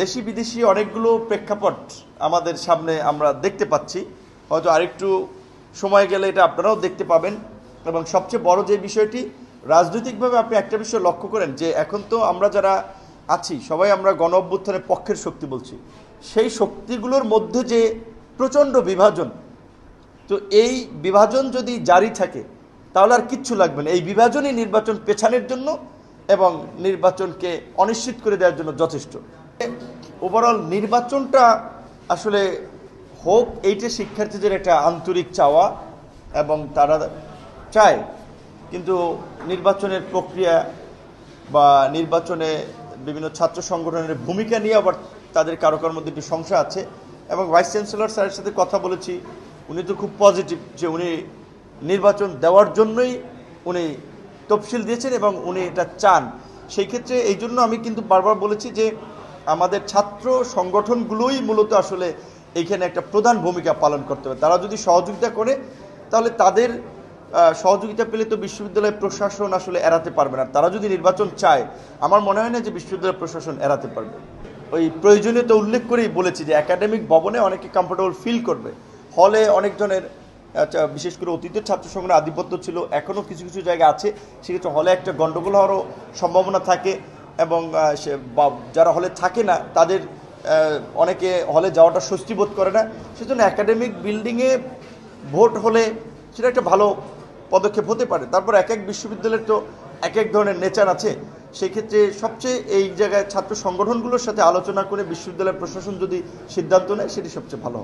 দেশি বিদেশি অনেকগুলো প্রেক্ষাপট আমাদের সামনে আমরা দেখতে পাচ্ছি। হয়তো আরেকটু সময় গেলে এটা আপনারাও দেখতে পাবেন। এবং সবচেয়ে বড় যে বিষয়টি, রাজনৈতিকভাবে আপনি একটা বিষয় লক্ষ্য করেন যে এখন তো আমরা যারা আছি, সবাই আমরা গণ অভ্যুত্থানের পক্ষের শক্তি বলছি। সেই শক্তিগুলোর মধ্যে যে প্রচণ্ড বিভাজন, তো এই বিভাজন যদি জারি থাকে, তাহলে আর কিচ্ছু লাগবে না। এই বিভাজনই নির্বাচন পেছানোর জন্য এবং নির্বাচনকে অনিশ্চিত করে দেওয়ার জন্য যথেষ্ট। ওভারঅল নির্বাচনটা আসলে হোক, এইটা শিক্ষার্থীদের একটা আন্তরিক চাওয়া এবং তারা চায়। কিন্তু নির্বাচনের প্রক্রিয়া বা নির্বাচনে বিভিন্ন ছাত্র সংগঠনের ভূমিকা নিয়ে আবার তাদের কারও কারোর মধ্যে একটু সংশয় আছে এবং ভাইস চ্যান্সেলর স্যারের সাথে কথা বলেছি, উনি তো খুব পজিটিভ যে উনি নির্বাচন দেওয়ার জন্যই উনি তফসিল দিয়েছেন এবং উনি এটা চান। সেই ক্ষেত্রে এই জন্য আমি কিন্তু বারবার বলেছি যে আমাদের ছাত্র সংগঠনগুলোই মূলত আসলে এইখানে একটা প্রধান ভূমিকা পালন করতে হবে তারা যদি সহযোগিতা করে, তাহলে তাদের সহযোগিতা পেলে তো বিশ্ববিদ্যালয় প্রশাসন আসলে এড়াতে পারবে না। তারা যদি নির্বাচন চায়, আমার মনে হয় না যে বিশ্ববিদ্যালয় প্রশাসন এড়াতে পারবে। ওই প্রয়োজনীয়তা উল্লেখ করেই বলেছি যে একাডেমিক ভবনে অনেকে কমফোর্টেবল ফিল করবে। হলে অনেকজনের আচ্ছা বিশেষ করে অতীতের ছাত্র সংগ্রহ আধিপত্য ছিল এখনও কিছু কিছু জায়গা আছে। সেক্ষেত্রে হলে একটা গণ্ডগোল হওয়ারও সম্ভাবনা থাকে। এবং সে যারা হলে থাকে না, তাদের অনেকে হলে যাওয়াটা স্বস্তি বোধ করে না। সেজন্য একাডেমিক বিল্ডিংয়ে ভোট হলে সেটা একটা ভালো পদক্ষেপ হতে পারে। তারপর এক এক বিশ্ববিদ্যালয়ের তো এক এক ধরনের নেচার আছে। সেক্ষেত্রে সবচেয়ে এই জায়গায় ছাত্র সংগঠনগুলোর সাথে আলোচনা করে বিশ্ববিদ্যালয় প্রশাসন যদি সিদ্ধান্ত নেয়, সেটি সবচেয়ে ভালো